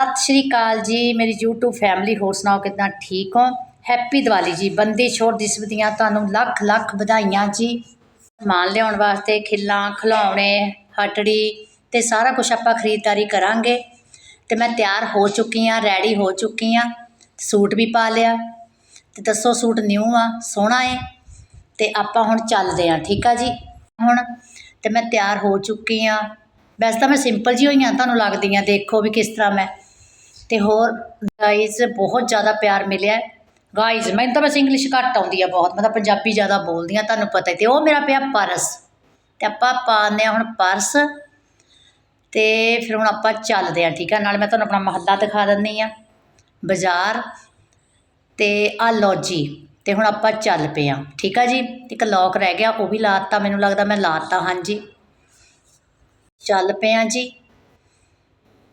ਸਤਿ ਸ਼੍ਰੀ ਅਕਾਲ ਜੀ, ਮੇਰੀ YouTube ਫੈਮਿਲੀ ਹੋਰ ਸੁਣਾਓ ਕਿਦਾਂ ਠੀਕ ਹੋ? ਹੈਪੀ ਦੀਵਾਲੀ ਜੀ, ਬੰਦੀ ਛੋੜ ਦਿਸਬ ਦੀਆਂ ਤੁਹਾਨੂੰ ਲੱਖ ਲੱਖ ਵਧਾਈਆਂ ਜੀ। ਸਮਾਨ ਲਿਆਉਣ ਵਾਸਤੇ ਖਿੱਲਾਂ, ਖਿਲੌਣੇ, ਹਟੜੀ ਤੇ ਸਾਰਾ ਕੁਝ ਆਪਾਂ ਖਰੀਦਦਾਰੀ ਕਰਾਂਗੇ। ਤੇ ਮੈਂ ਤਿਆਰ ਹੋ ਚੁੱਕੀ ਆ ਰੈਡੀ ਹੋ ਚੁੱਕੀ ਆ ਸੂਟ ਵੀ ਪਾ ਲਿਆ। ਤੇ ਦੱਸੋ ਸੂਟ ਨਿਊ ਆ, ਸੋਹਣਾ ਏ? ਤੇ ਆਪਾਂ ਹੁਣ ਚੱਲਦੇ ਆ ਠੀਕ ਆ ਜੀ? ਹੁਣ ਤੇ ਮੈਂ ਤਿਆਰ ਹੋ ਚੁੱਕੀ ਆ ਵੈਸੇ ਤਾਂ ਮੈਂ ਸਿੰਪਲ ਜੀ ਹੋਈ ਆ ਤੁਹਾਨੂੰ ਲੱਗਦੀ ਆ ਦੇਖੋ ਵੀ ਕਿਸ ਤਰ੍ਹਾਂ ਮੈਂ ਤੇ ਹੋਰ ਗਾਇਜ਼ ਬਹੁਤ ਜ਼ਿਆਦਾ ਪਿਆਰ ਮਿਲਿਆ ਗਾਇਜ਼ ਮੈਨੂੰ ਤਾਂ ਬਸ ਇੰਗਲਿਸ਼ ਘੱਟ ਆਉਂਦੀ ਆ ਬਹੁਤ, ਮੈਂ ਤਾਂ ਪੰਜਾਬੀ ਜ਼ਿਆਦਾ ਬੋਲਦੀ ਆ ਤੁਹਾਨੂੰ ਪਤਾ ਹੀ, ਤੇ ਉਹ ਮੇਰਾ ਪਿਆ ਪਰਸ। ਤੇ ਆਪਾਂ ਪਾਉਂਦੇ ਹਾਂ ਹੁਣ ਪਰਸ, ਤੇ ਫਿਰ ਹੁਣ ਆਪਾਂ ਚੱਲਦੇ ਆ ਠੀਕ ਆ? ਨਾਲ ਮੈਂ ਤੁਹਾਨੂੰ ਆਪਣਾ ਮਹੱਲਾ ਦਿਖਾ ਦਿੰਦੀ ਆ ਬਾਜ਼ਾਰ ਤੇ ਆ ਲਓ ਜੀ, ਤੇ ਹੁਣ ਆਪਾਂ ਚੱਲ ਪਏ ਆ ਠੀਕ ਆ ਜੀ? ਇੱਕ ਲੌਕ ਰਹਿ ਗਿਆ, ਉਹ ਵੀ ਲਾਤਾ ਮੈਨੂੰ ਲੱਗਦਾ ਮੈਂ ਲਾਤਾ ਹਾਂਜੀ। ਚੱਲ ਪਏ ਆ ਜੀ।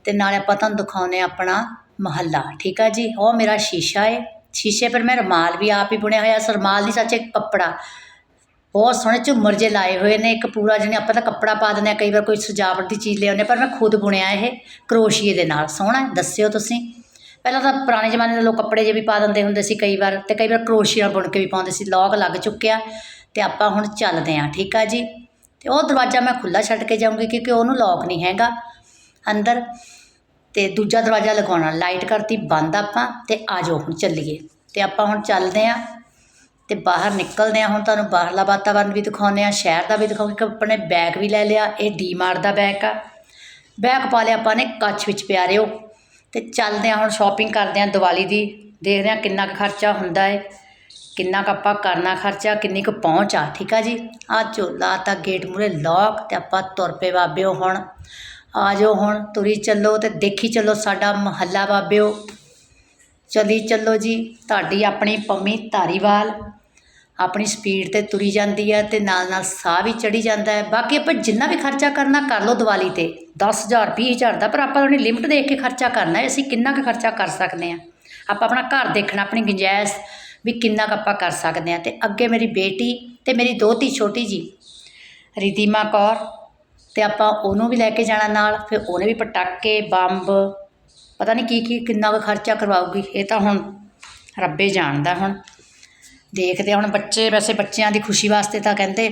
ਅਤੇ ਨਾਲੇ ਆਪਾਂ ਤੁਹਾਨੂੰ ਦਿਖਾਉਂਦੇ ਹਾਂ ਆਪਣਾ ਮਹੱਲਾ, ਠੀਕ ਆ ਜੀ? ਉਹ ਮੇਰਾ ਸ਼ੀਸ਼ਾ ਏ। ਸ਼ੀਸ਼ੇ ਪਰ ਮੈਂ ਰੁਮਾਲ ਵੀ ਆਪ ਹੀ ਬੁਣਿਆ ਹੋਇਆ ਸੀ ਰੁਮਾਲ ਨਹੀਂ ਸੱਚ ਇੱਕ ਕੱਪੜਾ। ਬਹੁਤ ਸੋਹਣੇ ਝੁੰਮਰ ਜੇ ਲਾਏ ਹੋਏ ਨੇ, ਇੱਕ ਪੂਰਾ ਜਿਹਨੇ ਆਪਾਂ ਤਾਂ ਕੱਪੜਾ ਪਾ ਦਿੰਦੇ ਆ ਕਈ ਵਾਰ ਕੋਈ ਸਜਾਵਟ ਦੀ ਚੀਜ਼ ਲਿਆਉਂਦੇ ਪਰ ਮੈਂ ਖੁਦ ਬੁਣਿਆ ਇਹ ਕਰੋਸ਼ੀਏ ਦੇ ਨਾਲ। ਸੋਹਣਾ, ਦੱਸਿਓ ਤੁਸੀਂ। ਪਹਿਲਾਂ ਤਾਂ ਪੁਰਾਣੇ ਜ਼ਮਾਨੇ ਦੇ ਲੋਕ ਕੱਪੜੇ ਜੇ ਵੀ ਪਾ ਦਿੰਦੇ ਹੁੰਦੇ ਸੀ ਕਈ ਵਾਰ, ਤੇ ਕਈ ਵਾਰ ਕਰੋਸ਼ੀਆ ਨਾਲ ਬੁਣ ਕੇ ਵੀ ਪਾਉਂਦੇ ਸੀ, ਲੌਕ ਲੱਗ ਚੁੱਕਿਆ। ਤੇ ਆਪਾਂ ਹੁਣ ਚੱਲਦੇ ਹਾਂ, ਠੀਕ ਆ ਜੀ? ਤੇ ਉਹ ਦਰਵਾਜ਼ਾ ਮੈਂ ਖੁੱਲਾ ਛੱਡ ਕੇ ਜਾਊਂਗੀ, ਕਿਉਂਕਿ ਉਹਨੂੰ ਲੌਕ ਨਹੀਂ ਹੈਗਾ। ਅੰਦਰ ਅਤੇ ਦੂਜਾ ਦਰਵਾਜ਼ਾ ਲਗਾਉਣਾ ਲਾਈਟ ਕਰਤੀ, ਬੰਦ ਆਪਾਂ ਅਤੇ ਆ ਜਾਓ ਹੁਣ ਚੱਲੀਏ। ਅਤੇ ਆਪਾਂ ਹੁਣ ਚੱਲਦੇ ਹਾਂ ਅਤੇ ਬਾਹਰ ਨਿਕਲਦੇ ਹਾਂ ਹੁਣ ਤੁਹਾਨੂੰ ਬਾਹਰਲਾ ਵਾਤਾਵਰਨ ਵੀ ਦਿਖਾਉਂਦੇ ਹਾਂ, ਸ਼ਹਿਰ ਦਾ ਵੀ ਦਿਖਾਉਂਦੇ ਕਿ ਆਪਣੇ ਬੈਗ ਵੀ ਲੈ ਲਿਆ, ਇਹ ਡੀਮਾਰਟ ਦਾ ਬੈਗ ਆ। ਬੈਗ ਪਾ ਲਿਆ ਆਪਾਂ ਨੇ ਕੱਚ ਵਿੱਚ ਪਿਆਰਿਓ। ਅਤੇ ਚੱਲਦੇ ਹਾਂ ਹੁਣ ਸ਼ਾਪਿੰਗ ਕਰਦੇ ਹਾਂ ਦੀਵਾਲੀ ਦੀ। ਦੇਖਦੇ ਹਾਂ ਕਿੰਨਾ ਕੁ ਖਰਚਾ ਹੁੰਦਾ ਹੈ ਕਿੰਨਾ ਕੁ ਆਪਾਂ ਕਰਨਾ ਖਰਚਾ, ਕਿੰਨੀ ਕੁ ਪਹੁੰਚ ਆ, ਠੀਕ ਆ ਜੀ? ਆ ਝੋਲਾ ਤਾਂ ਗੇਟ ਮੂਰੇ ਲੌਕ ਅਤੇ ਆਪਾਂ ਤੁਰ ਪਏ ਬਾਬਿਓ ਹੁਣ। ਆ ਜਾਓ ਹੁਣ, ਤੁਰੀ ਚੱਲੋ ਅਤੇ ਦੇਖੀ ਚੱਲੋ ਸਾਡਾ ਮਹੱਲਾ ਬਾਬਿਓ। ਚਲੀ ਚੱਲੋ ਜੀ, ਤੁਹਾਡੀ ਆਪਣੀ ਪੰਮੀ ਧਾਰੀਵਾਲ। ਆਪਣੀ ਸਪੀਡ ਤੇ ਤੁਰੀ ਜਾਂਦੀ ਹੈ ਤੇ ਨਾਲ ਨਾਲ ਸਾਹ ਵੀ ਚੜੀ ਜਾਂਦਾ ਹੈ। ਬਾਕੀ ਆਪਾਂ ਜਿੰਨਾ ਵੀ ਖਰਚਾ ਕਰਨਾ, ਕਰ ਲਓ ਦੀਵਾਲੀ ਤੇ। 10000 20000 ਦਾ, ਪਰ ਆਪਾਂ ਆਪਣੀ ਲਿਮਟ ਦੇਖ ਕੇ ਖਰਚਾ ਕਰਨਾ ਹੈ, ਅਸੀਂ ਕਿੰਨਾ ਕੁ ਖਰਚਾ ਕਰ ਸਕਦੇ ਹਾਂ। ਆਪਾਂ ਆਪਣਾ ਘਰ ਦੇਖਣਾ, ਆਪਣੀ ਗੁੰਜਾਇਸ਼ ਵੀ ਕਿੰਨਾ ਕੁ ਆਪਾਂ ਕਰ ਸਕਦੇ ਹਾਂ। ਤੇ ਅੱਗੇ ਮੇਰੀ ਬੇਟੀ ਤੇ ਮੇਰੀ ਦੋਤੀ ਛੋਟੀ ਜੀ ਰਿਤੀਮਾ ਕੌਰ ਅਤੇ ਆਪਾਂ ਉਹਨੂੰ ਵੀ ਲੈ ਕੇ ਜਾਣਾ ਨਾਲ, ਫਿਰ ਉਹਨੇ ਵੀ ਪਟਾਕੇ, ਬੰਬ, ਪਤਾ ਨਹੀਂ ਕੀ ਕੀ ਕਿੰਨਾ ਕੁ ਖਰਚਾ ਕਰਵਾਊਗੀ, ਇਹ ਤਾਂ ਹੁਣ ਰੱਬੇ ਜਾਣਦਾ ਹੁਣ। ਦੇਖਦੇ ਹਾਂ ਹੁਣ ਬੱਚੇ, ਵੈਸੇ ਬੱਚਿਆਂ ਦੀ ਖੁਸ਼ੀ ਵਾਸਤੇ ਤਾਂ ਕਹਿੰਦੇ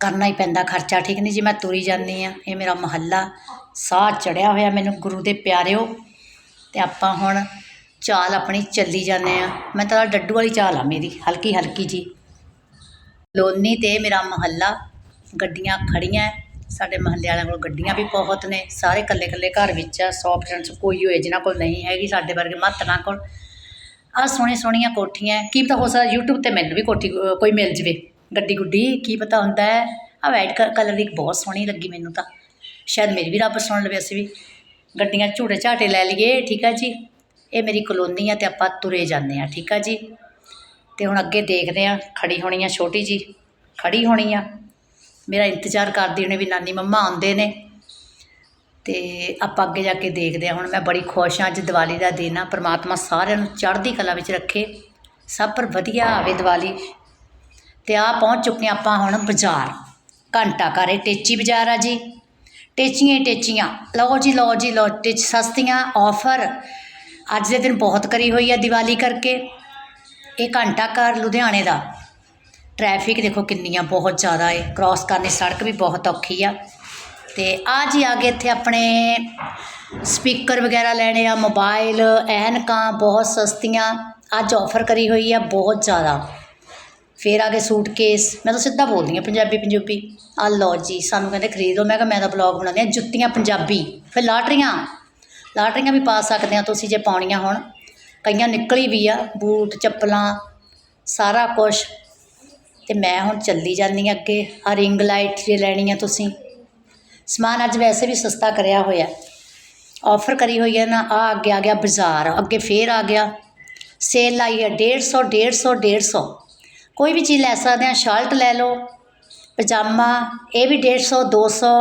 ਕਰਨਾ ਹੀ ਪੈਂਦਾ ਖਰਚਾ, ਠੀਕ ਨਹੀਂ ਜੀ, ਮੈਂ ਤੁਰੀ ਜਾਂਦੀ ਆ ਇਹ ਮੇਰਾ ਮਹੱਲਾ, ਸਾਹ ਚੜਿਆ ਹੋਇਆ ਮੈਨੂੰ ਗੁਰੂ ਦੇ ਪਿਆਰਿਓ। ਤੇ ਆਪਾਂ ਹੁਣ ਚਾਲ ਆਪਣੀ ਚੱਲੀ ਜਾਂਦੇ ਆ ਮੈਂ ਤਾਂ ਡੱਡੂ ਵਾਲੀ ਚਾਲ ਆ ਮੇਰੀ ਹਲਕੀ ਹਲਕੀ ਜੀ। ਲੋਨੀ ਤੇ ਮੇਰਾ ਮਹੱਲਾ, ਗੱਡੀਆਂ ਖੜੀਆਂ ਸਾਡੇ ਮਹੱਲੇ ਵਾਲਿਆਂ ਕੋਲ ਗੱਡੀਆਂ ਵੀ ਬਹੁਤ ਨੇ, ਸਾਰੇ ਇਕੱਲੇ ਇਕੱਲੇ ਘਰ ਵਿੱਚ ਆ 100% ਕੋਈ ਹੋਏ ਜਿਨ੍ਹਾਂ ਕੋਲ ਨਹੀਂ ਹੈਗੀ, ਸਾਡੇ ਵਰਗੇ ਮਹੱਤਨਾ ਕੋਲ। ਆਹ ਸੋਹਣੀਆਂ ਸੋਹਣੀਆਂ ਕੋਠੀਆਂ, ਕੀ ਪਤਾ ਹੋ ਸਕਦਾ YouTube ਤੇ ਮੈਨੂੰ ਵੀ ਕੋਠੀ ਕੋਈ ਮਿਲ ਜਵੇ, ਗੱਡੀ ਗੁੱਡੀ, ਕੀ ਪਤਾ ਹੁੰਦਾ ਹੈ। ਆ ਵਾਈਟ ਕਲਰ ਦੀ ਬਹੁਤ ਸੋਹਣੀ ਲੱਗੀ ਮੈਨੂੰ ਤਾਂ, ਸ਼ਾਇਦ ਮੇਰੀ ਵੀ ਰੱਬ ਸੁਣ ਲਵੇ ਅਸੀਂ ਵੀ। ਗੱਡੀਆਂ ਝੂਟੇ ਝਾਟੇ ਲੈ ਲਈਏ, ਠੀਕ ਆ ਜੀ? ਇਹ ਮੇਰੀ ਕਲੋਨੀ ਆ ਤੇ ਆਪਾਂ ਤੁਰੇ ਜਾਂਦੇ ਆ ਠੀਕ ਆ ਜੀ? ਤੇ ਹੁਣ ਅੱਗੇ ਦੇਖਦੇ ਆ ਖੜੀ ਹੋਣੀ ਆ ਛੋਟੀ ਜੀ ਖੜੀ ਹੋਣੀ ਆ। ਮੇਰਾ ਇੰਤਜ਼ਾਰ ਕਰਦੀ ਹੋਣੀ ਵੀ ਨਾਨੀ ਮੰਮਾ ਆਉਂਦੇ ਨੇ। ਅਤੇ ਆਪਾਂ ਅੱਗੇ ਜਾ ਕੇ ਦੇਖਦੇ ਹਾਂ। ਹੁਣ ਮੈਂ ਬੜੀ ਖੁਸ਼ ਹਾਂ ਅੱਜ ਦੀਵਾਲੀ ਦਾ ਦਿਨ ਆ। ਪਰਮਾਤਮਾ ਸਾਰਿਆਂ ਨੂੰ ਚੜ੍ਹਦੀ ਕਲਾ ਵਿੱਚ ਰੱਖੇ। ਸਭ ਪਰ ਵਧੀਆ ਆਵੇ ਦੀਵਾਲੀ। ਤੇ ਆ ਪਹੁੰਚ ਚੁੱਕੇ ਹਾਂ ਆਪਾਂ ਹੁਣ ਬਾਜ਼ਾਰ। ਘੰਟਾ ਘਰੇ ਟੇਚੀ ਬਾਜ਼ਾਰ ਆ ਜੀ। ਟੇਚੀਆਂ ਹੀ ਟੇਚੀਆਂ। ਲਓ ਜੀ ਲਓ ਜੀ, ਲਓ, ਟੇਚ ਸਸਤੀਆਂ ਆਫਰ ਅੱਜ ਦੇ ਦਿਨ ਬਹੁਤ ਕਰੀ ਹੋਈ ਆ ਦੀਵਾਲੀ ਕਰਕੇ। ਇਹ ਘੰਟਾ ਘਰ ਲੁਧਿਆਣੇ ਦਾ। ਟਰੈਫਿਕ ਦੇਖੋ ਕਿੰਨੀਆਂ ਬਹੁਤ ਜ਼ਿਆਦਾ ਏ। ਕਰੋਸ ਕਰਨੀ ਸੜਕ ਵੀ ਬਹੁਤ ਔਖੀ ਆ। ਅਤੇ ਆਹ ਜੀ ਆ ਗਏ ਇੱਥੇ ਆਪਣੇ ਸਪੀਕਰ ਵਗੈਰਾ ਲੈਣੇ ਆ ਮੋਬਾਈਲ ਐਨਕਾਂ ਬਹੁਤ ਸਸਤੀਆਂ। ਅੱਜ ਔਫਰ ਕਰੀ ਹੋਈ ਆ ਬਹੁਤ ਜ਼ਿਆਦਾ। ਫਿਰ ਆ ਗਏ ਸੂਟਕੇਸ ਮੈਂ ਤਾਂ ਸਿੱਧਾ ਬੋਲਦੀ ਹਾਂ, ਪੰਜਾਬੀ, ਪੰਜੂਬੀ। ਆ ਲਓ ਜੀ, ਸਾਨੂੰ ਕਹਿੰਦੇ ਖਰੀਦੋ। ਮੈਂ ਕਿਹਾ ਮੈਂ ਤਾਂ ਬਲੌਗ ਬਣਾਉਂਦੀ ਆ ਜੁੱਤੀਆਂ ਪੰਜਾਬੀ। ਫਿਰ ਲਾਟਰੀਆਂ। ਲਾਟਰੀਆਂ ਵੀ ਪਾ ਸਕਦੇ ਆ ਤੁਸੀਂ ਜੇ ਪਾਉਣੀਆਂ ਹੋਣ। ਕਈਆਂ ਨਿਕਲੀ ਵੀ ਆ, ਬੂਟ, ਚੱਪਲਾਂ, ਸਾਰਾ ਕੁਝ ਅਤੇ ਮੈਂ ਹੁਣ ਚੱਲੀ ਜਾਂਦੀ ਹਾਂ ਅੱਗੇ ਆਹ ਰਿੰਗ ਲਾਈਟ ਜੇ ਲੈਣੀ ਆ ਤੁਸੀਂ। ਸਮਾਨ ਅੱਜ ਵੈਸੇ ਵੀ ਸਸਤਾ ਕਰਿਆ ਹੋਇਆ ਔਫਰ ਕਰੀ ਹੋਈ ਹੈ ਨਾ, ਆਹ ਅੱਗੇ ਆ ਗਿਆ ਬਾਜ਼ਾਰ, ਅੱਗੇ ਫੇਰ ਆ ਗਿਆ। ਸੇਲ ਲਾਈ ਹੈ 150 150 150 ਕੋਈ ਵੀ ਚੀਜ਼ ਲੈ ਸਕਦੇ ਆ ਸ਼ਰਟ ਲੈ ਲਓ, ਪਜਾਮਾ, ਇਹ ਵੀ 150 200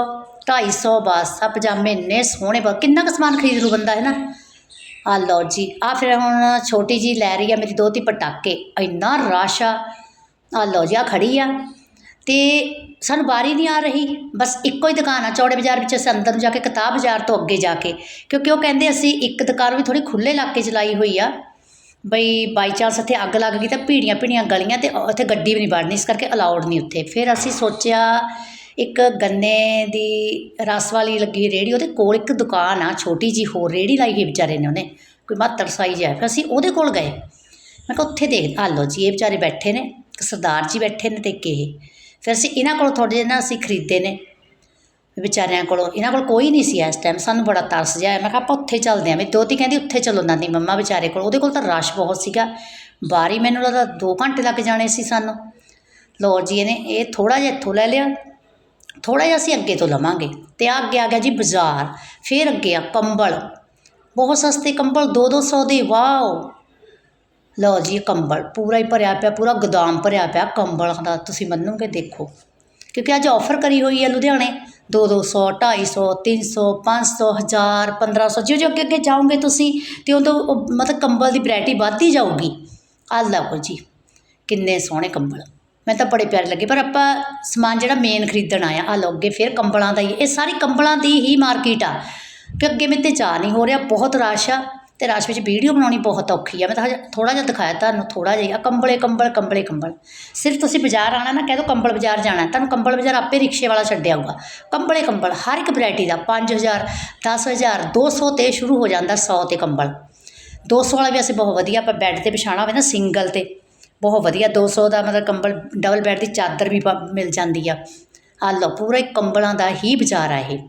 250 ਬਸ। ਆ ਪਜਾਮੇ ਇੰਨੇ ਸੋਹਣੇ ਬਹੁਤ ਕਿੰਨਾ ਕੁ ਸਮਾਨ ਖਰੀਦ ਲੂ ਬੰਦਾ, ਹੈ ਨਾ? ਆ ਲਓ ਜੀ ਆ ਫਿਰ ਹੁਣ ਛੋਟੀ ਜੀ ਲੈ ਰਹੀ ਆ ਮੇਰੀ ਦੋਤੀ ਪਟਾਕੇ। ਇੰਨਾ ਰਸ਼ ਆ ਆ ਲਓ ਜੀ ਆ ਖੜੀ ਆ। ਤੇ ਸਾਨੂੰ ਵਾਰੀ ਨਹੀਂ ਆ ਰਹੀ। ਬਸ ਇੱਕੋ ਹੀ ਦੁਕਾਨ ਆ, ਚੌੜੇ ਬਾਜ਼ਾਰ ਵਿੱਚ ਅਸੀਂ ਅੰਦਰ ਨੂੰ ਜਾ ਕੇ, ਕਿਤਾਬ ਬਾਜ਼ਾਰ ਤੋਂ ਅੱਗੇ ਜਾ ਕੇ। ਕਿਉਂਕਿ ਉਹ ਕਹਿੰਦੇ ਅਸੀਂ ਇੱਕ ਦੁਕਾਨ ਵੀ ਥੋੜ੍ਹੀ ਖੁੱਲ੍ਹੇ ਇਲਾਕੇ 'ਚ ਲਾਈ ਹੋਈ ਆ। ਬਈ ਬਾਈ ਚਾਂਸ ਇੱਥੇ ਅੱਗ ਲੱਗ ਗਈ ਤਾਂ ਭੀੜੀਆਂ ਭੀੜੀਆਂ ਗਲੀਆਂ ਤੇ ਉੱਥੇ ਗੱਡੀ ਵੀ ਨਹੀਂ ਵੜਨੀ, ਇਸ ਕਰਕੇ ਅਲਾਉਡ ਨਹੀਂ ਉੱਥੇ। ਫਿਰ ਅਸੀਂ ਸੋਚਿਆ ਇੱਕ ਗੰਨੇ ਦੀ ਰਸ ਵਾਲੀ ਲੱਗੀ ਰੇੜੀ ਉਹਦੇ ਕੋਲ ਇੱਕ ਦੁਕਾਨ ਆ, ਛੋਟੀ ਜੀ ਹੋਰ ਰੇੜੀ ਲਾਈ ਹੋਈ ਵਿਚਾਰੇ ਨੇ ਉਹਨੇ। ਕੋਈ 72 ਸਾਈਜ਼ ਹੈ। ਫਿਰ ਅਸੀਂ ਉਹਦੇ ਕੋਲ ਗਏ। ਮੈਂ ਕਿਹਾ ਉੱਥੇ ਦੇਖ ਆ ਲਓ ਜੀ, ਇਹ ਵਿਚਾਰੇ ਬੈਠੇ ਨੇ। ਸਰਦਾਰ ਜੀ ਬੈਠੇ ਨੇ ਅਤੇ ਇੱਕ ਇਹ। ਫਿਰ ਅਸੀਂ ਇਹਨਾਂ ਕੋਲੋਂ ਥੋੜ੍ਹੇ ਜਿਹੇ ਨਾ ਅਸੀਂ ਖਰੀਦੇ ਨੇ ਵਿਚਾਰਿਆਂ ਕੋਲੋਂ। ਇਹਨਾਂ ਕੋਲ ਕੋਈ ਨਹੀਂ ਸੀ ਇਸ ਟਾਈਮ ਸਾਨੂੰ ਬੜਾ ਤਰਸ ਜਿਹਾ ਆਇਆ। ਮੈਂ ਕਿਹਾ, ਆਪਾਂ ਉੱਥੇ ਚੱਲਦੇ ਹਾਂ। ਵੀ ਦੋਤੀ ਕਹਿੰਦੀ, ਉੱਥੇ ਚੱਲੋ ਨਾਨੀ ਮੰਮਾ ਵਿਚਾਰੇ ਕੋਲ। ਉਹਦੇ ਕੋਲ ਤਾਂ ਰਸ਼ ਬਹੁਤ ਸੀਗਾ। ਬਾਰੀ ਮੈਨੂੰ ਲੱਗਦਾ 2 ਘੰਟੇ ਲੱਗ ਜਾਣੇ ਸੀ ਸਾਨੂੰ। ਲੋ ਜੀ, ਇਹਨੇ ਇਹ ਥੋੜਾ ਜਿਹਾ ਇੱਥੋਂ ਲੈ ਲਿਆ। ਥੋੜਾ ਜਿਹਾ ਅਸੀਂ ਅੱਗੇ ਤੋਂ ਲਵਾਂਗੇ। ਤੇ ਆ ਅੱਗੇ ਆ ਗਿਆ ਜੀ ਬਾਜ਼ਾਰ। ਫਿਰ ਅੱਗੇ ਆ ਕੰਬਲ। ਬਹੁਤ ਸਸਤੇ ਕੰਬਲ 2-200 ਦੇ। ਵਾਓ! ਲਓ ਜੀ ਕੰਬਲ, ਪੂਰਾ ਹੀ ਭਰਿਆ ਪਿਆ, ਪੂਰਾ ਗੋਦਾਮ ਭਰਿਆ ਪਿਆ ਕੰਬਲ ਦਾ, ਤੁਸੀਂ ਮੰਨੋਗੇ ਦੇਖੋ। ਕਿਉਂਕਿ ਅੱਜ ਆਫਰ ਕਰੀ ਹੋਈ ਹੈ ਲੁਧਿਆਣੇ। 2 200 250 300 500 1000 1500 ਜਿਉਂ ਜਿਉਂ ਅੱਗੇ ਅੱਗੇ ਜਾਓਗੇ ਤੁਸੀਂ, ਤੇ ਉਦੋਂ ਉਹ ਮਤਲਬ ਕੰਬਲ ਦੀ ਵੈਰਾਈਟੀ ਵੱਧਦੀ ਜਾਊਗੀ। ਆਹ ਲਓ ਜੀ, ਕਿੰਨੇ ਸੋਹਣੇ ਕੰਬਲ। ਮੈਂ ਤਾਂ ਬੜੇ ਪਿਆਰੇ ਲੱਗੇ, ਪਰ ਆਪਾਂ ਸਮਾਨ ਜਿਹੜਾ ਮੇਨ ਖਰੀਦਣ ਆਇਆ ਆ ਲਓ ਅੱਗੇ ਫਿਰ ਕੰਬਲਾਂ ਦਾ ਹੀ, ਇਹ ਸਾਰੀ ਕੰਬਲਾਂ ਦੀ ਹੀ ਮਾਰਕੀਟ ਆ। ਕਿ ਅੱਗੇ ਮੇਰੇ ਤੇ ਜਾ ਨਹੀਂ ਹੋ ਰਿਹਾ, ਬਹੁਤ ਰਸ਼ ਆ। ਅਤੇ ਰਸ਼ ਵਿੱਚ ਵੀਡੀਓ ਬਣਾਉਣੀ ਬਹੁਤ ਔਖੀ ਆ। ਮੈਂ ਤਾਂ ਹਜੇ ਥੋੜ੍ਹਾ ਜਿਹਾ ਦਿਖਾਇਆ ਤੁਹਾਨੂੰ, ਥੋੜ੍ਹਾ ਜਿਹਾ ਆ। ਕੰਬਲੇ ਕੰਬਲ ਕੰਬਲੇ ਕੰਬਲ। ਸਿਰਫ ਤੁਸੀਂ ਬਾਜ਼ਾਰ ਆਉਣਾ ਨਾ, ਕਹਿ ਦੋ ਕੰਬਲ ਬਾਜ਼ਾਰ ਜਾਣਾ ਤੁਹਾਨੂੰ ਕੰਬਲ ਬਾਜ਼ਾਰ ਆਪੇ ਰਿਕਸ਼ੇ ਵਾਲਾ ਛੱਡ ਆਊਗਾ ਕੰਬਲੇ ਕੰਬਲ। ਹਰ ਇੱਕ ਵੈਰਾਈਟੀ ਦਾ 5000 10000 200 ਤੇ ਸ਼ੁਰੂ ਹੋ ਜਾਂਦਾ 100 ਤੇ ਕੰਬਲ। 200 ਵਾਲਾ ਵੀ ਅਸੀਂ ਬਹੁਤ ਵਧੀਆ, ਆਪਾਂ ਬੈੱਡ ਤੇ ਵਿਛਾਣਾ ਹੋਵੇ ਨਾ ਸਿੰਗਲ ਤੇ। ਬਹੁਤ ਵਧੀਆ 200 ਦਾ ਮਤਲਬ ਕੰਬਲ ਡਬਲ ਬੈੱਡ ਦੀ ਚਾਦਰ ਵੀ ਪ- ਮਿਲ ਜਾਂਦੀ ਆ। ਆ ਲਓ, ਪੂਰਾ ਕੰਬਲਾਂ ਦਾ ਹੀ ਬਾਜ਼ਾਰ ਆ ਇਹ।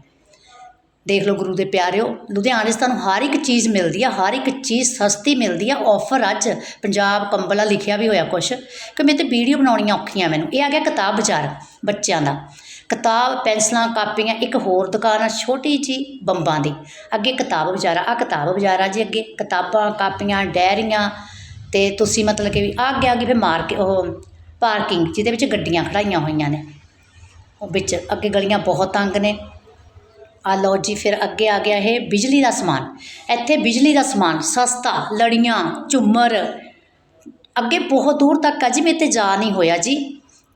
ਦੇਖ ਲਓ ਗੁਰੂ ਦੇ ਪਿਆਰਿਓ, ਲੁਧਿਆਣੇ 'ਚ ਤੁਹਾਨੂੰ ਹਰ ਇੱਕ ਚੀਜ਼ ਮਿਲਦੀ ਆ, ਹਰ ਇੱਕ ਚੀਜ਼ ਸਸਤੀ ਮਿਲਦੀ ਆ ਆਫਰ ਅੱਜ ਪੰਜਾਬ ਕੰਬਲਾ ਲਿਖਿਆ ਵੀ ਹੋਇਆ ਕੁਛ ਕਿ ਮੇਰੇ ਤੇ ਵੀਡੀਓ ਬਣਾਉਣੀਆਂ ਔਖੀਆਂ ਮੈਨੂੰ। ਇਹ ਆ ਗਿਆ ਕਿਤਾਬ ਬਾਜ਼ਾਰ ਬੱਚਿਆਂ ਦਾ। ਕਿਤਾਬ, ਪੈਨਸਲਾਂ, ਕਾਪੀਆਂ, ਇੱਕ ਹੋਰ ਦੁਕਾਨ ਆ ਛੋਟੀ ਜੀ ਬੰਬਾਂ ਦੀ। ਅੱਗੇ ਕਿਤਾਬ ਬਾਜ਼ਾਰ ਆ, ਆਹ ਕਿਤਾਬ ਬਾਜ਼ਾਰ ਆ ਜੀ ਅੱਗੇ। ਕਿਤਾਬਾਂ, ਕਾਪੀਆਂ, ਡਾਇਰੀਆਂ ਤੇ ਤੁਸੀਂ ਮਤਲਬ ਕਿ ਵੀ ਆ ਗਿਆ ਅੱਗੇ ਫਿਰ ਮਾਰਕ ਉਹ ਪਾਰਕਿੰਗ ਜਿਹਦੇ ਵਿੱਚ ਗੱਡੀਆਂ ਖੜਾਈਆਂ ਹੋਈਆਂ ਨੇ। ਉਹ ਵਿੱਚ ਅੱਗੇ ਗਲੀਆਂ ਬਹੁਤ ਤੰਗ ਨੇ। ਆ ਲਓ ਜੀ, ਫਿਰ ਅੱਗੇ ਆ ਗਿਆ ਇਹ ਬਿਜਲੀ ਦਾ ਸਮਾਨ। ਇੱਥੇ ਬਿਜਲੀ ਦਾ ਸਮਾਨ, ਸਸਤਾ, ਲੜੀਆਂ, ਝੁੰਮਰ। ਅੱਗੇ ਬਹੁਤ ਦੂਰ ਤੱਕ ਆ ਜੀ ਮੇਰੇ ਤੇ ਜਾ ਨਹੀਂ ਹੋਇਆ ਜੀ।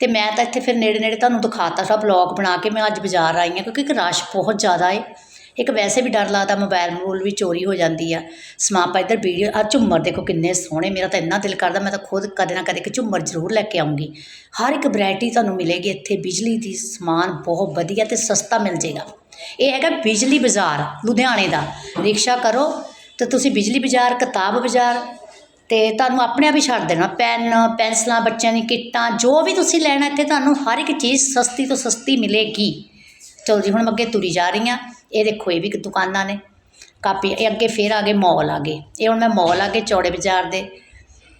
ਤੇ ਮੈਂ ਤਾਂ ਇੱਥੇ ਫਿਰ ਨੇੜੇ ਨੇੜੇ ਤੁਹਾਨੂੰ ਦਿਖਾਤਾ ਸਭ ਬਲੌਗ ਬਣਾ ਕੇ, ਮੈਂ ਅੱਜ ਬਾਜ਼ਾਰ ਆਈ ਹਾਂ, ਕਿਉਂਕਿ ਇੱਕ ਰਸ਼ ਬਹੁਤ ਜ਼ਿਆਦਾ ਏ। ਇੱਕ ਵੈਸੇ ਵੀ ਡਰ ਲੱਗਦਾ ਮੋਬਾਈਲ ਮੂਲ ਵੀ ਚੋਰੀ ਹੋ ਜਾਂਦੀ ਆ। ਸਮਾਂ ਆਪਾਂ ਇੱਧਰ ਵੀਡੀਓ ਆ ਝੁੰਮਰ ਦੇਖੋ ਕਿੰਨੇ ਸੋਹਣੇ, ਮੇਰਾ ਤਾਂ ਇੰਨਾ ਦਿਲ ਕਰਦਾ, ਮੈਂ ਤਾਂ ਖੁਦ ਕਦੇ ਨਾ ਕਦੇ ਇੱਕ ਝੁੰਮਰ ਜ਼ਰੂਰ ਲੈ ਕੇ ਆਉਂਗੀ ਹਰ ਇੱਕ ਵੈਰਾਈਟੀ ਤੁਹਾਨੂੰ ਮਿਲੇਗੀ, ਇੱਥੇ ਬਿਜਲੀ ਦੀ ਸਮਾਨ ਬਹੁਤ ਵਧੀਆ ਤੇ ਸਸਤਾ ਮਿਲ ਜੇਗਾ। ਇਹ ਹੈਗਾ ਬਿਜਲੀ ਬਾਜ਼ਾਰ, ਲੁਧਿਆਣੇ ਦਾ। ਰਿਕਸ਼ਾ ਕਰੋ ਤੇ ਤੁਸੀਂ ਬਿਜਲੀ ਬਾਜ਼ਾਰ, ਕਿਤਾਬ ਬਾਜ਼ਾਰ ਤੇ ਤੁਹਾਨੂੰ ਆਪਣੇ ਆਪ ਹੀ ਛੱਡ ਦੇਣਾ। ਪੈਨ, ਪੈਨਸਲਾਂ, ਬੱਚਿਆਂ ਦੀ ਕਿੱਟਾਂ, ਜੋ ਵੀ ਤੁਸੀਂ ਲੈਣਾ ਇੱਥੇ ਤੁਹਾਨੂੰ ਹਰ ਇੱਕ ਚੀਜ਼ ਸਸਤੀ ਤੋਂ ਸਸਤੀ ਮਿਲੇਗੀ। ਚਲੋ ਜੀ, ਹੁਣ ਮੈਂ ਅੱਗੇ ਤੁਰੀ ਜਾ ਰਹੀ ਹਾਂ। ਇਹ ਦੇਖੋ, ਇਹ ਵੀ ਦੁਕਾਨਾਂ ਨੇ। ਕਾਪੀ, ਇਹ ਅੱਗੇ ਫੇਰ ਆ ਗਏ, ਮੌਲ ਆ ਗਏ। ਇਹ ਹੁਣ ਮੈਂ ਮੌਲ ਆ ਗਏ, ਚੌੜੇ ਬਾਜ਼ਾਰ ਦੇ।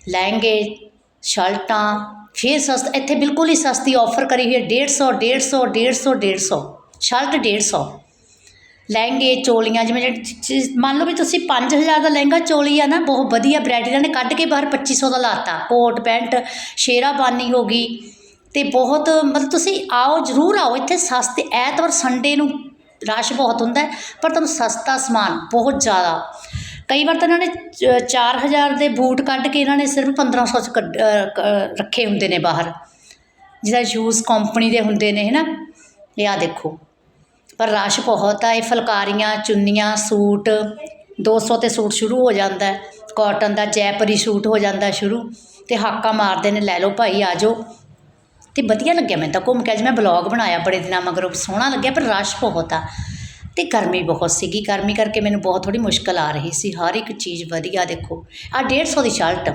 ਲਹਿੰਗੇ, ਸ਼ਰਟਾਂ, ਫੇਰ ਸਸਤ, ਇੱਥੇ ਬਿਲਕੁਲ ਹੀ ਸਸਤੀ ਆਫਰ ਕਰੀ ਹੋਈ ਹੈ। 150 150 150 150 ਸ਼ਰਟ 150 ਲਹਿੰਗੇ, ਚੋਲੀਆਂ, ਜਿਵੇਂ ਜਿਹੜੀ ਮੰਨ ਲਓ ਵੀ ਤੁਸੀਂ 5000 ਦਾ ਲਹਿੰਗਾ ਚੋਲੀ ਆ ਨਾ, ਬਹੁਤ ਵਧੀਆ ਵੈਰਾਈਟੀ ਇਹਨਾਂ ਨੇ ਕੱਢ ਕੇ ਬਾਹਰ 2500 ਦਾ ਲਾਤਾ। ਕੋਟ, ਪੈਂਟ ਸ਼ੇਰਾਬਾਨੀ ਹੋ ਗਈ। ਤੇ ਬਹੁਤ ਮਤਲਬ ਤੁਸੀਂ ਆਓ, ਜ਼ਰੂਰ ਆਓ, ਇੱਥੇ ਸਸਤੇ, ਐਤਵਾਰ, ਸੰਡੇ ਨੂੰ ਰਸ਼ ਬਹੁਤ ਹੁੰਦਾ ਪਰ ਤੁਹਾਨੂੰ ਸਸਤਾ ਸਮਾਨ ਬਹੁਤ ਜ਼ਿਆਦਾ। ਕਈ ਵਾਰ ਤਾਂ ਇਹਨਾਂ ਨੇ 4000 ਦੇ ਬੂਟ ਕੱਢ ਕੇ ਇਹਨਾਂ ਨੇ ਸਿਰਫ 1500 ਚ ਕੱਢ- ਕ- ਰੱਖੇ ਹੁੰਦੇ ਨੇ ਬਾਹਰ। ਜਿਹਦਾ ਸ਼ੂਜ਼ ਕੰਪਨੀ ਦੇ ਹੁੰਦੇ ਨੇ, ਹੈ ਨਾ? ਇਹ ਆ ਦੇਖੋ। ਪਰ ਰਸ਼ ਬਹੁਤ ਆ, ਇਹ ਫੁਲਕਾਰੀਆਂ, ਚੁੰਨੀਆਂ, ਸੂਟ, ਦੋ ਸੌ ਤੇ ਸੂਟ ਸ਼ੁਰੂ ਹੋ ਜਾਂਦਾ ਕੋਟਨ ਦਾ ਜੈਪਰੀ ਸੂਟ ਹੋ ਜਾਂਦਾ ਸ਼ੁਰੂ ਅਤੇ ਹਾਕਾ ਮਾਰਦੇ ਨੇ, ਲੈ ਲਓ ਭਾਈ, ਆ ਜਾਓ। ਅਤੇ ਵਧੀਆ ਲੱਗਿਆ ਮੈਨੂੰ ਤਾਂ ਘੁੰਮ ਕੇ, ਅੱਜ ਮੈਂ ਬਲੌਗ ਬਣਾਇਆ ਬੜੇ ਦਿਨਾਂ ਮਗਰੋਂ, ਸੋਹਣਾ ਲੱਗਿਆ ਪਰ ਰਸ਼ ਬਹੁਤ ਆ। ਅਤੇ ਗਰਮੀ ਬਹੁਤ ਸੀਗੀ, ਗਰਮੀ ਕਰਕੇ ਮੈਨੂੰ ਬਹੁਤ ਥੋੜ੍ਹੀ ਮੁਸ਼ਕਲ ਆ ਰਹੀ ਸੀ, ਹਰ ਇੱਕ ਚੀਜ਼ ਵਧੀਆ, ਦੇਖੋ। ਆ 150 ਦੀ ਸ਼ਰਟ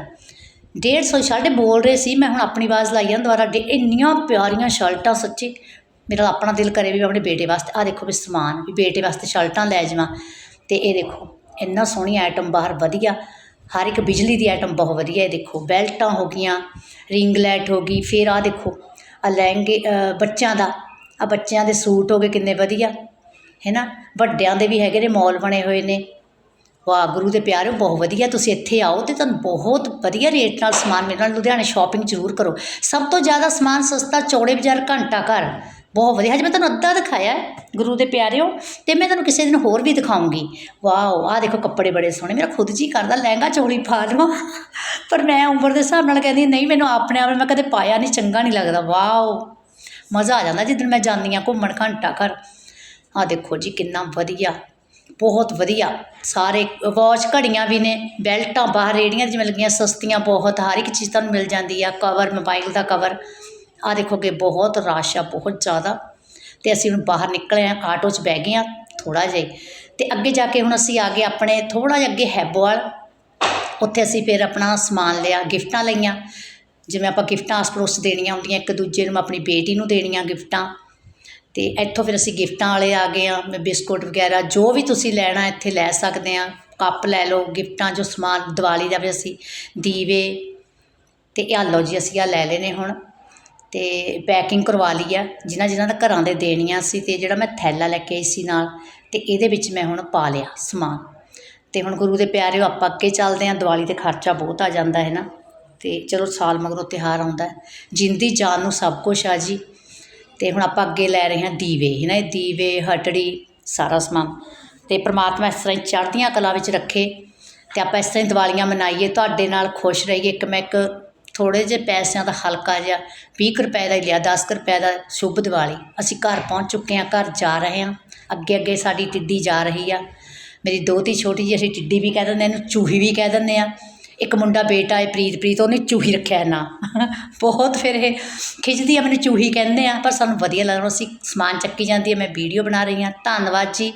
150 ਸ਼ਰਟ ਬੋਲ ਰਹੇ ਸੀ, ਮੈਂ ਹੁਣ ਆਪਣੀ ਆਵਾਜ਼ ਲਾਈ ਆ ਦੁਬਾਰਾ ਇੰਨੀਆਂ ਪਿਆਰੀਆਂ ਸ਼ਰਟਾਂ, ਸੱਚੀ। ਮੇਰਾ ਆਪਣਾ ਦਿਲ ਕਰੇ ਵੀ ਮੈਂ ਆਪਣੇ ਬੇਟੇ ਵਾਸਤੇ, ਆਹ ਦੇਖੋ ਵੀ ਸਮਾਨ, ਵੀ ਬੇਟੇ ਵਾਸਤੇ ਸ਼ਰਟਾਂ ਲੈ ਜਾਵਾਂ। ਅਤੇ ਇਹ ਦੇਖੋ, ਇੰਨਾ ਸੋਹਣੀ ਆਈਟਮ ਬਾਹਰ ਵਧੀਆ। ਹਰ ਇੱਕ ਬਿਜਲੀ ਦੀ ਆਈਟਮ ਬਹੁਤ ਵਧੀਆ, ਇਹ ਦੇਖੋ, ਬੈਲਟਾਂ ਹੋ ਗਈਆਂ ਰਿੰਗ ਲਾਈਟ ਹੋ ਗਈ, ਫਿਰ ਆਹ ਦੇਖੋ ਆ ਲਹਿੰਗੇ ਬੱਚਿਆਂ ਦਾ, ਆਹ ਬੱਚਿਆਂ ਦੇ ਸੂਟ ਹੋ ਗਏ ਕਿੰਨੇ ਵਧੀਆ, ਹੈ ਨਾ? ਵੱਡਿਆਂ ਦੇ ਵੀ ਹੈਗੇ ਨੇ, ਮੌਲ ਬਣੇ ਹੋਏ ਨੇ। ਵਾਹ, ਗੁਰੂ ਦੇ ਪਿਆਰਿਓ ਬਹੁਤ ਵਧੀਆ, ਤੁਸੀਂ ਇੱਥੇ ਆਓ ਤੇ ਤੁਹਾਨੂੰ ਬਹੁਤ ਵਧੀਆ ਰੇਟ ਨਾਲ ਸਮਾਨ ਮਿਲਣਾ, ਲੁਧਿਆਣੇ ਸ਼ਾਪਿੰਗ ਜ਼ਰੂਰ ਕਰੋ। ਸਭ ਤੋਂ ਜ਼ਿਆਦਾ ਸਮਾਨ ਸਸਤਾ ਚੌੜੇ ਬਾਜ਼ਾਰ ਘੰਟਾ ਘਰ। ਬਹੁਤ ਵਧੀਆ। ਹਜੇ ਮੈਂ ਤੁਹਾਨੂੰ ਅੱਧਾ ਦਿਖਾਇਆ ਗੁਰੂ ਦੇ ਪਿਆਰਿਓ, ਤੇ ਮੈਂ ਤੁਹਾਨੂੰ ਕਿਸੇ ਦਿਨ ਹੋਰ ਵੀ ਦਿਖਾਉਂਗੀ। ਵਾਓ, ਆਹ ਦੇਖੋ ਕੱਪੜੇ ਬੜੇ ਸੋਹਣੇ। ਮੇਰਾ ਖੁਦ ਜੀ ਕਰਦਾ, ਲਹਿੰਗਾ ਚੋਲੀ ਪਾ ਲਵਾਂ। ਪਰ ਮੈਂ ਉਮਰ ਦੇ ਹਿਸਾਬ ਨਾਲ ਕਹਿੰਦੀ, ਨਹੀਂ, ਮੈਨੂੰ ਆਪਣੇ ਆਪ ਮੈਂ ਕਦੇ ਪਾਇਆ ਨਹੀਂ, ਚੰਗਾ ਨਹੀਂ ਲੱਗਦਾ। ਵਾਓ, ਮਜ਼ਾ ਆ ਜਾਂਦਾ ਜਿੱਦਣ ਮੈਂ ਜਾਂਦੀ ਹਾਂ ਘੁੰਮਣ ਘੰਟਾ ਘਰ। ਆਹ ਦੇਖੋ ਜੀ, ਕਿੰਨਾ ਵਧੀਆ, ਬਹੁਤ ਵਧੀਆ। ਸਾਰੇ ਵਾਚ ਘੜੀਆਂ ਵੀ ਨੇ, ਬੈਲਟਾਂ ਬਾਹਰ ਰੇੜੀਆਂ ਜਿਵੇਂ ਲੱਗੀਆਂ, ਸਸਤੀਆਂ ਬਹੁਤ, ਹਰ ਇੱਕ ਚੀਜ਼ ਤੁਹਾਨੂੰ ਮਿਲ ਜਾਂਦੀ ਆ, ਕਵਰ, ਮੋਬਾਈਲ ਦਾ ਕਵਰ। ਆ ਦੇਖੋਗੇ ਬਹੁਤ ਰਸ਼ ਆ, ਬਹੁਤ ਜ਼ਿਆਦਾ। ਤੇ ਅਸੀਂ ਹੁਣ ਬਾਹਰ ਨਿਕਲੇ ਆ, ਆਟੋ 'ਚ ਬਹਿ ਗਏ ਆ ਥੋੜਾ ਜਿਹਾ ਹੀ। ਤੇ ਅੱਗੇ ਜਾ ਕੇ ਹੁਣ ਅਸੀਂ ਆ ਗਏ ਆਪਣੇ ਥੋੜਾ ਜਿਹਾ ਅੱਗੇ ਹੈਬੋਵਾਲ। ਉੱਥੇ ਅਸੀਂ ਫਿਰ ਆਪਣਾ ਸਮਾਨ ਲਿਆ, ਗਿਫਟਾਂ ਲਈਆਂ। ਜਿਵੇਂ ਆਪਾਂ ਗਿਫਟਾਂ ਆਸ ਪੜੋਸ ਦੇਣੀਆਂ ਹੁੰਦੀਆਂ, ਇੱਕ ਦੂਜੇ ਨੂੰ ਆਪਣੀ ਬੇਟੀ ਨੂੰ ਦੇਣੀਆਂ ਗਿਫਟਾਂ। ਤੇ ਇੱਥੋਂ ਫਿਰ ਅਸੀਂ ਗਿਫਟਾਂ ਵਾਲੇ ਆ ਗਏ ਆ, ਮੈਂ ਬਿਸਕੁਟ ਵਗੈਰਾ, ਜੋ ਵੀ ਤੁਸੀਂ ਲੈਣਾ ਇੱਥੇ ਲੈ ਸਕਦੇ ਆ। ਕੱਪ ਲੈ ਲਓ, ਗਿਫਟਾਂ, ਜੋ ਸਮਾਨ ਦੀਵਾਲੀ ਦਾ ਵੀ ਅਸੀਂ ਦੀਵੇ। ਤੇ ਇਹ ਲਓ ਜੀ, ਅਸੀਂ ਆ ਲੈ ਲੈਨੇ ਹੁਣ। ਅਤੇ ਪੈਕਿੰਗ ਕਰਵਾ ਲਈ ਆ ਜਿਹਨਾਂ ਜਿਹਨਾਂ ਦਾ ਘਰਾਂ ਦੇ ਦੇਣੀਆਂ ਸੀ ਅਤੇ ਜਿਹੜਾ ਮੈਂ ਥੈਲਾ ਲੈ ਕੇ ਆਈ ਸੀ ਨਾਲ ਅਤੇ ਇਹਦੇ ਵਿੱਚ ਮੈਂ ਹੁਣ ਪਾ ਲਿਆ ਸਮਾਨ। ਅਤੇ ਹੁਣ ਗੁਰੂ ਦੇ ਪਿਆਰਿਓ, ਆਪਾਂ ਅੱਗੇ ਚੱਲਦੇ ਹਾਂ, ਦੀਵਾਲੀ ਤੇ ਖਰਚਾ ਬਹੁਤ ਆ ਜਾਂਦਾ ਹੈ ਨਾ। ਅਤੇ ਚਲੋ ਸਾਲ ਮਗਰੋਂ ਤਿਉਹਾਰ ਆਉਂਦਾ ਹੈ। ਜਿੰਦੀ ਜਾਨ ਨੂੰ ਸਭ ਕੁਛ ਆ ਜੀ। ਅਤੇ ਹੁਣ ਆਪਾਂ ਅੱਗੇ ਲੈ ਰਹੇ ਹਾਂ ਦੀਵੇ, ਹੈ ਨਾ ਇਹ ਦੀਵੇ, ਹਟੜੀ, ਸਾਰਾ ਸਮਾਨ। ਅਤੇ ਪ੍ਰਮਾਤਮਾ ਇਸ ਤਰ੍ਹਾਂ ਹੀ ਚੜ੍ਹਦੀਆਂ ਕਲਾ ਵਿੱਚ ਰੱਖੇ। ਅਤੇ ਆਪਾਂ ਇਸ ਤਰ੍ਹਾਂ ਹੀ ਦੀਵਾਲੀਆਂ ਮਨਾਈਏ, ਤੁਹਾਡੇ ਨਾਲ ਖੁਸ਼ ਰਹੀਏ। ਇੱਕ ਮੈਂ ਇੱਕ ਥੋੜ੍ਹੇ ਜਿਹੇ ਪੈਸਿਆਂ ਦਾ ਹਲਕਾ ਜਿਹਾ ਵੀਹ ਕੁ ਰੁਪਏ ਦਾ ਹੀ ਲਿਆ ਦਸ ਕੁ ਰੁਪਏ ਦਾ ਸ਼ੁੱਭ ਦੀਵਾਲੀ। ਅਸੀਂ ਘਰ ਪਹੁੰਚ ਚੁੱਕੇ ਹਾਂ ਘਰ ਜਾ ਰਹੇ ਹਾਂ। ਅੱਗੇ ਅੱਗੇ ਸਾਡੀ ਟਿੱਡੀ ਜਾ ਰਹੀ ਆ। ਮੇਰੀ ਦੋਤੀ ਛੋਟੀ ਜਿਹੀ ਅਸੀਂ ਟਿੱਡੀ ਵੀ ਕਹਿ ਦਿੰਦੇ ਹਾਂ, ਇਹਨੂੰ ਚੂਹੀ ਵੀ ਕਹਿ ਦਿੰਦੇ ਹਾਂ। ਇੱਕ ਮੁੰਡਾ ਬੇਟਾ ਹੈ ਪ੍ਰੀਤ ਪ੍ਰੀਤ ਉਹਨੇ ਚੂਹੀ ਰੱਖਿਆ ਹੈ ਨਾਂ ਬਹੁਤ ਫਿਰ ਇਹ ਖਿੱਚਦੀ ਆ ਮੈਨੂੰ ਚੂਹੀ ਕਹਿੰਦੇ ਆ ਪਰ ਸਾਨੂੰ ਵਧੀਆ ਲੱਗਦਾ ਅਸੀਂ ਸਮਾਨ ਚੱਕੀ ਜਾਂਦੀ ਹੈ ਮੈਂ ਵੀਡੀਓ ਬਣਾ ਰਹੀ ਹਾਂ। ਧੰਨਵਾਦ ਜੀ।